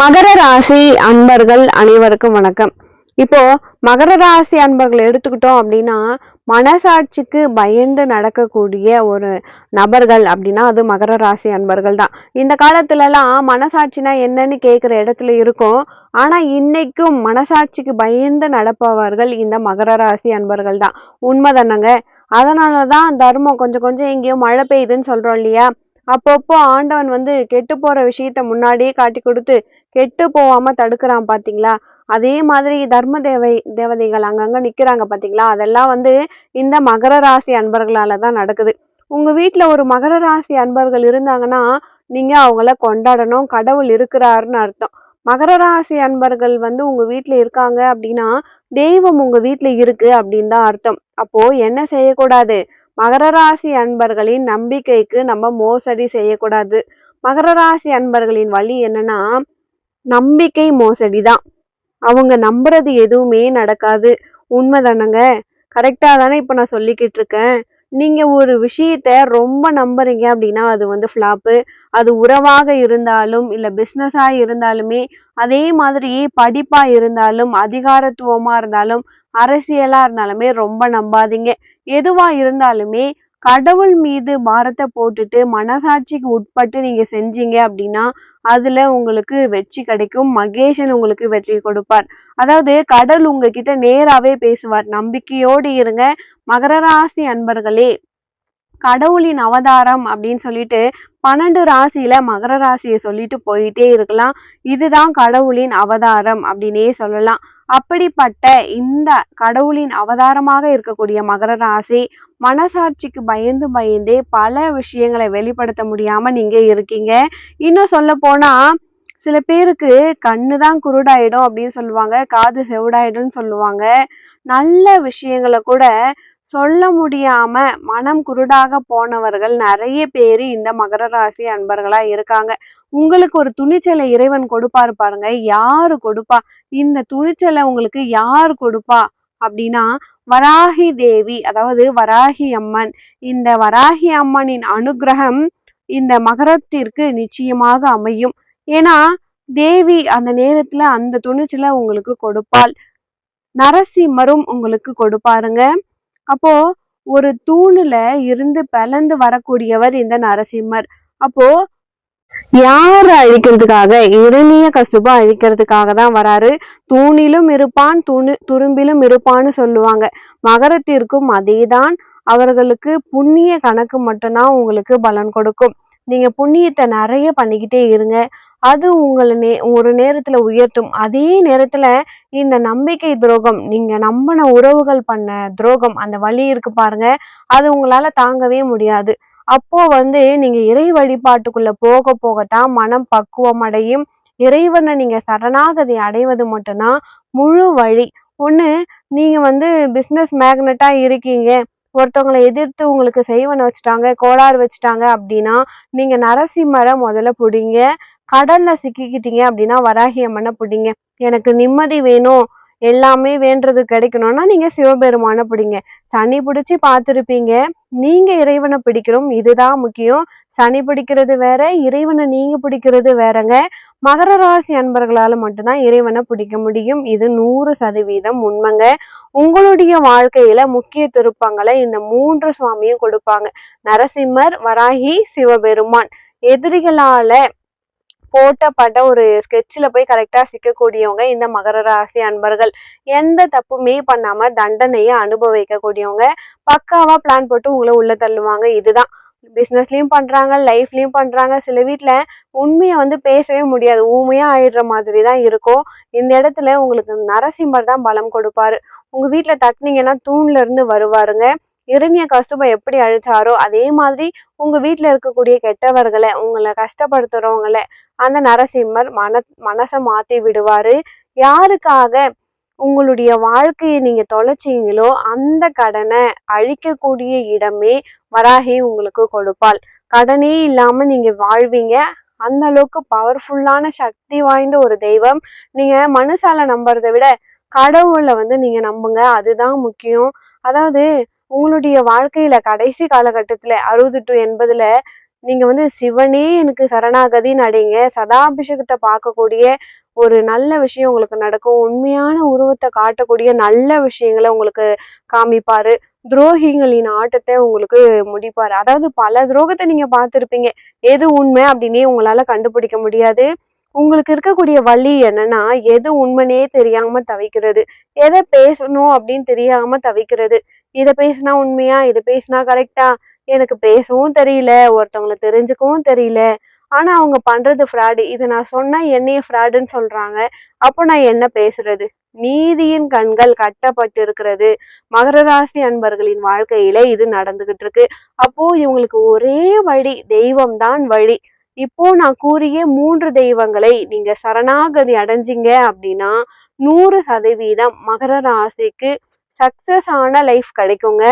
மகர ராசி அன்பர்கள் அனைவருக்கும் வணக்கம். இப்போ மகர ராசி அன்பர்கள் எடுத்துக்கிட்டோம் அப்படின்னா மனசாட்சிக்கு பயந்து நடக்கக்கூடிய ஒரு நபர்கள் அப்படின்னா அது மகர ராசி அன்பர்கள் தான். இந்த காலத்துலலாம் மனசாட்சினா என்னன்னு கேட்குற இடத்துல இருக்கும். ஆனால் இன்னைக்கும் மனசாட்சிக்கு பயந்து நடப்பவர்கள் இந்த மகர ராசி அன்பர்கள் தான். உண்மைதானங்க? அதனாலதான் தர்மம் கொஞ்சம் கொஞ்சம் எங்கேயோ மழை பெய்யுதுன்னு சொல்றோம் இல்லையா? அப்பப்போ ஆண்டவன் வந்து கெட்டு போற விஷயத்த முன்னாடியே காட்டி கொடுத்து கெட்டு போகாம தடுக்கிறான் பாத்தீங்களா? அதே மாதிரி தர்ம தேவை தேவதைகள் அங்கங்க நிக்கிறாங்க பாத்தீங்களா? அதெல்லாம் வந்து இந்த மகர ராசி அன்பர்களால தான் நடக்குது. உங்க வீட்டுல ஒரு மகர ராசி அன்பர்கள் இருந்தாங்கன்னா நீங்க அவங்கள கொண்டாடணும் கடவுள் இருக்கிறாருன்னு அர்த்தம். மகர ராசி அன்பர்கள் வந்து உங்க வீட்டுல இருக்காங்க அப்படின்னா தெய்வம் உங்க வீட்டுல இருக்கு அப்படின்னு தான் அர்த்தம். அப்போ என்ன செய்யக்கூடாது? மகர ராசி அன்பர்களின் நம்பிக்கைக்கு நம்ம மோசடி செய்யக்கூடாது. மகர ராசி அன்பர்களின் வழி என்னன்னா நம்பிக்கை மோசடி தான் அவங்க நம்புறது எதுவுமே நடக்காது. உண்மைதானங்க? கரெக்டாக தானே இப்போ நான் சொல்லிக்கிட்டு இருக்கேன். நீங்கள் ஒரு விஷயத்த ரொம்ப நம்புறீங்க அப்படின்னா அது வந்து ஃப்ளாப்பு அது உறவாக இருந்தாலும் இல்லை பிஸ்னஸாக இருந்தாலுமே அதே மாதிரி படிப்பாக இருந்தாலும் அதிகாரத்துவமாக இருந்தாலும் அரசியலாக இருந்தாலுமே ரொம்ப நம்பாதீங்க. எதுவாக இருந்தாலுமே கடவுள் மீது பாரத்தை போட்டுட்டு மனசாட்சிக்கு உட்பட்டு நீங்க செஞ்சீங்க அப்படின்னா அதுல உங்களுக்கு வெற்றி கிடைக்கும். மகேஷன் உங்களுக்கு வெற்றி கொடுப்பார். அதாவது கடவுள் உங்ககிட்ட நேராவே பேசுவார். நம்பிக்கையோடு இருங்க. மகர ராசி அன்பர்களே கடவுளின் அவதாரம் அப்படின்னு சொல்லிட்டு பன்னெண்டு ராசியில மகர ராசியை சொல்லிட்டு போயிட்டே இருக்கலாம். இதுதான் கடவுளின் அவதாரம் அப்படின்னே சொல்லலாம். அப்படிப்பட்ட இந்த கடவுளின் அவதாரமாக இருக்கக்கூடிய மகர ராசி மனசாட்சிக்கு பயந்து பயந்தே பல விஷயங்களை வெளிப்படுத்த முடியாம நீங்க இருக்கீங்க. இன்னும் சொல்ல போனா சில பேருக்கு கண்ணு தான் குருடாயிடும் அப்படின்னு சொல்லுவாங்க காது செவிடாயிடும்னு சொல்லுவாங்க. நல்ல விஷயங்களை கூட சொல்ல முடியாம மனம் குருடாக போனவர்கள் நிறைய பேர் இந்த மகர ராசி அன்பர்களா இருக்காங்க. உங்களுக்கு ஒரு துணிச்சலை இறைவன் கொடுப்பாரு பாருங்க. யாரு கொடுப்பா? இந்த துணிச்சலை உங்களுக்கு யார் கொடுப்பா? அப்படின்னா வராகி தேவி அதாவது வராகி அம்மன். இந்த வராகி அம்மனின் அனுகிரகம் இந்த மகரத்திற்கு நிச்சயமாக அமையும். ஏன்னா தேவி அந்த நேரத்துல அந்த துணிச்சலை உங்களுக்கு கொடுப்பாள். நரசிம்மரும் உங்களுக்கு கொடுப்பாருங்க. அப்போ ஒரு தூணுல இருந்து பிளந்து வரக்கூடியவர் இந்த நரசிம்மர். அப்போ யார் அழிக்கிறதுக்காக? இரணிய கசுபா அழிக்கிறதுக்காக தான் வராரு. தூணிலும் இருப்பான் துணி துரும்பிலும் இருப்பான்னு சொல்லுவாங்க. மகரத்திற்கும் அதேதான். அவர்களுக்கு புண்ணிய கணக்கு மட்டும்தான் உங்களுக்கு பலன் கொடுக்கும். நீங்க புண்ணியத்தை நிறைய பண்ணிக்கிட்டே இருங்க. அது உங்களை நே ஒரு நேரத்துல உயர்த்தும். அதே நேரத்துல இந்த நம்பிக்கை துரோகம் நீங்க நம்பின உறவுகள் பண்ண துரோகம் அந்த வழி இருக்கு பாருங்க. அது உங்களால தாங்கவே முடியாது. அப்போ வந்து நீங்க இறை வழிபாட்டுக்குள்ள போக போகத்தான் மனம் பக்குவம் அடையும். இறைவனை நீங்க சரணாகதி அடைவது மட்டும்தான் முழு வழி. ஒண்ணு நீங்க வந்து பிசினஸ் மேக்னட்டா இருக்கீங்க. ஒருத்தவங்களை எதிர்த்து உங்களுக்கு செய்வன வச்சுட்டாங்க கோளாறு வச்சுட்டாங்க அப்படின்னா நீங்க நரசிம்மரை முதல்ல பிடிங்க. கடல்ல சிக்கிக்கிட்டீங்க அப்படின்னா வராகி அம்மனை பிடிங்க. எனக்கு நிம்மதி வேணும். எல்லாமே வேண்டது கிடைக்கணும்னா நீங்க சிவபெருமான பிடிங்க. சனி பிடிச்சி பார்த்துருப்பீங்க. நீங்க இறைவனை பிடிக்கணும். இதுதான் முக்கியம். சனி பிடிக்கிறது வேற இறைவனை நீங்க பிடிக்கிறது வேறங்க. மகர ராசி அன்பர்களால மட்டும்தான் இறைவனை பிடிக்க முடியும். இது நூறு சதவீதம் உண்மைங்க. உங்களுடைய வாழ்க்கையில முக்கிய திருப்பங்களை இந்த மூன்று சுவாமியும் கொடுப்பாங்க. நரசிம்மர் வராகி சிவபெருமான். எதிரிகளால போட்டப்பட்ட ஒரு ஸ்கெட்சில் போய் கரெக்டாக சிக்கக்கூடியவங்க இந்த மகர ராசி அன்பர்கள். எந்த தப்புமே பண்ணாமல் தண்டனையை அனுபவிக்கக்கூடியவங்க. பக்காவாக பிளான் போட்டு உங்களை உள்ளே தள்ளுவாங்க. இதுதான். பிஸ்னஸ்லையும் பண்ணுறாங்க லைஃப்லையும் பண்ணுறாங்க சில வீட்டில் உண்மையை வந்து பேசவே முடியாது. ஊமையாக ஆயிடுற மாதிரி தான் இருக்கும். இந்த இடத்துல உங்களுக்கு நரசிம்மர் தான் பலம் கொடுப்பாரு. உங்கள் வீட்டில் தட்டுனீங்கன்னா தூண்லேருந்து வருவாருங்க. இரணிய கசுபை எப்படி அழிச்சாரோ அதே மாதிரி உங்க வீட்டுல இருக்கக்கூடிய கெட்டவர்களை உங்களை கஷ்டப்படுத்துறவங்களை அந்த நரசிம்மர் மன மனசை மாத்தி விடுவாரு. யாருக்காக உங்களுடைய வாழ்க்கையை நீங்க தொலைச்சீங்களோ அந்த கடனை அழிக்கக்கூடிய இடமே வராகி உங்களுக்கு கொடுப்பாள். கடனே இல்லாம நீங்க வாழ்வீங்க. அந்த அளவுக்கு பவர்ஃபுல்லான சக்தி வாய்ந்த ஒரு தெய்வம். நீங்க மனுஷால நம்புறதை விட கடவுளை வந்து நீங்க நம்புங்க. அதுதான் முக்கியம். அதாவது உங்களுடைய வாழ்க்கையில கடைசி காலகட்டத்துல அறுபது டு எண்பதுல நீங்க வந்து சிவனே எனக்கு சரணாகதின்னு அடைங்க. சதாபிஷேகத்தை பார்க்கக்கூடிய ஒரு நல்ல விஷயம் உங்களுக்கு நடக்கும். உண்மையான உருவத்தை காட்டக்கூடிய நல்ல விஷயங்களை உங்களுக்கு காமிப்பாரு. துரோகிகளின் ஆட்டத்தை உங்களுக்கு முடிப்பாரு. அதாவது பல துரோகத்தை நீங்க பார்த்துருப்பீங்க. எது உண்மை அப்படின்னே உங்களால கண்டுபிடிக்க முடியாது. உங்களுக்கு இருக்கக்கூடிய வழி என்னன்னா எது உண்மைனே தெரியாம தவிக்கிறது. எதை பேசணும் அப்படின்னு தெரியாம தவிக்கிறது. இதை பேசினா உண்மையா? இதை பேசினா கரெக்டா எனக்கு பேசவும் தெரியல ஒருத்தவங்களை தெரிஞ்சுக்கவும் தெரியல. ஆனா அவங்க பண்றது ஃப்ராடு இதை நான் சொன்னா என்னைய ஃப்ராடுன்னு சொல்றாங்க. அப்போ நான் என்ன பேசுறது? நீதியின் கண்கள் கட்டப்பட்டு இருக்கிறது மகர ராசி அன்பர்களின் வாழ்க்கையில இது நடந்துகிட்டு இருக்கு. அப்போ இவங்களுக்கு ஒரே வழி தெய்வம் தான் வழி. இப்போ நான் கூறிய மூன்று தெய்வங்களை நீங்க சரணாகதி அடைஞ்சிங்க அப்படின்னா நூறு சதவீதம் மகர ராசிக்கு சக்சஸ் ஆன லைஃப் கிடைக்குங்க.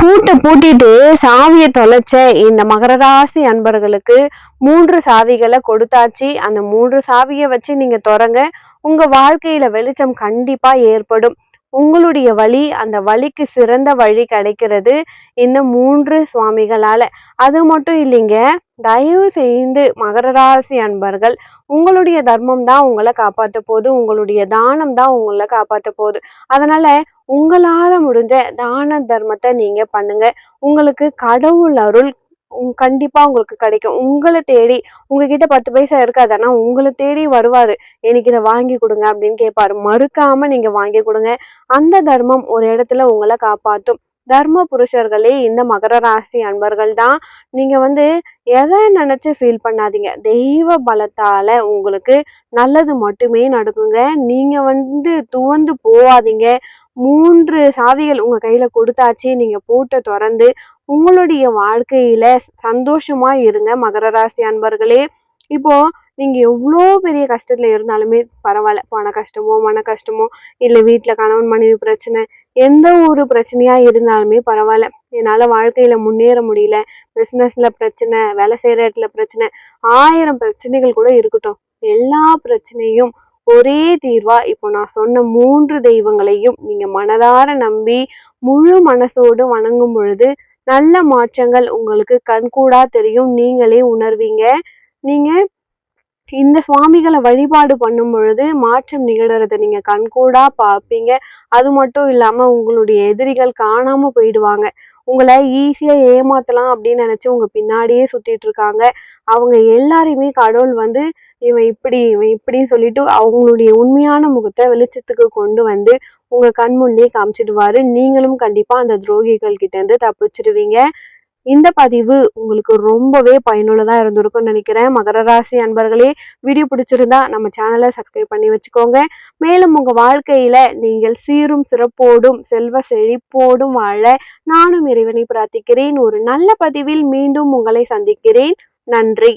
பூட்டை பூட்டிட்டு சாவியை தொலைச்ச இந்த மகர ராசி அன்பர்களுக்கு மூன்று சாவிகளை கொடுத்தாச்சு. அந்த மூன்று சாவியை வச்சு நீங்க தொடங்க உங்க வாழ்க்கையில வெளிச்சம் கண்டிப்பா ஏற்படும். உங்களுடைய வழி அந்த வழிக்கு சிறந்த வழி கிடைக்கிறது இந்த மூன்று சுவாமிகளால. அது மட்டும் இல்லைங்க தயவு செய்து மகர ராசி அன்பர்கள் உங்களுடைய தர்மம் தான் உங்களை காப்பாத்த போகுது உங்களுடைய தானம் தான் உங்களை காப்பாத்த போகுது. அதனால உங்களால முடிஞ்ச தான தர்மத்தை நீங்க பண்ணுங்க. உங்களுக்கு கடவுள் அருள் கண்டிப்பா உங்களுக்கு கிடைக்கும். உங்களை தேடி உங்ககிட்ட பத்து பைசா இருக்காது. ஆனா உங்களை தேடி வருவாரு. எனக்கு இதை வாங்கி கொடுங்க அப்படின்னு கேட்பாரு. மறுக்காம நீங்க வாங்கி கொடுங்க. அந்த தர்மம் ஒரு இடத்துல உங்களை காப்பாத்தும். தர்ம புருஷர்களே இந்த மகர ராசி அன்பர்கள் தான். நீங்க வந்து எதை நினைச்சு ஃபீல் பண்ணாதீங்க. தெய்வ பலத்தால உங்களுக்கு நல்லது மட்டுமே நடக்குங்க. நீங்க வந்து துவந்து போவாதீங்க. மூன்று சாவிகள் உங்க கையில கொடுத்தாச்சு. நீங்க பூட்டை திறந்து உங்களுடைய வாழ்க்கையில சந்தோஷமா இருங்க மகர ராசி அன்பர்களே. இப்போ நீங்க எவ்வளோ பெரிய கஷ்டத்துல இருந்தாலுமே பரவாயில்ல. பண கஷ்டமோ மன கஷ்டமோ இல்லை வீட்டில் கணவன் மனைவி பிரச்சனை எந்த ஒரு பிரச்சனையா இருந்தாலுமே பரவாயில்ல. என்னால வாழ்க்கையில முன்னேற முடியல. பிசினஸ்ல பிரச்சனை வேலை செய்யற இடத்துல பிரச்சனை ஆயிரம் பிரச்சனைகள் கூட இருக்கட்டும். எல்லா பிரச்சனையும் ஒரே தீர்வா இப்போ நான் சொன்ன மூன்று தெய்வங்களையும் நீங்க மனதார நம்பி முழு மனசோடு வணங்கும் பொழுது நல்ல மாற்றங்கள் உங்களுக்கு கண்கூடா தெரியும். நீங்களே உணர்வீங்க. நீங்க இந்த சுவாமிகளை வழிபாடு பண்ணும் பொழுது மாற்றம் நிகழறதை நீங்க கண்கூடா பார்ப்பீங்க. அது மட்டும் இல்லாம உங்களுடைய எதிரிகள் காணாம போயிடுவாங்க. உங்களை ஈஸியா ஏமாத்தலாம் அப்படின்னு நினைச்சு உங்க பின்னாடியே சுத்திட்டு இருக்காங்க. அவங்க எல்லாரையுமே கடவுள் வந்து இவன் இப்படி இவன் இப்படின்னு சொல்லிட்டு அவங்களுடைய உண்மையான முகத்தை வெளிச்சத்துக்கு கொண்டு வந்து உங்க கண் முன்னே காமிச்சிடுவாரு. நீங்களும் கண்டிப்பா அந்த துரோகிகள் கிட்ட இருந்து தப்பிச்சிருவீங்க இந்த பதிவு உங்களுக்கு ரொம்பவே பயனுள்ளதா இருந்திருக்கும்னு நினைக்கிறேன். மகர ராசி அன்பர்களே வீடியோ பிடிச்சிருந்தா நம்ம சேனலை சப்ஸ்கிரைப் பண்ணி வச்சுக்கோங்க. மேலும் உங்க வாழ்க்கையில நீங்கள் சீரும் சிறப்போடும் செல்வ செழிப்போடும் வாழ நானும் இறைவனை பிரார்த்திக்கிறேன். ஒரு நல்ல பதிவில் மீண்டும் உங்களை சந்திக்கிறேன். நன்றி.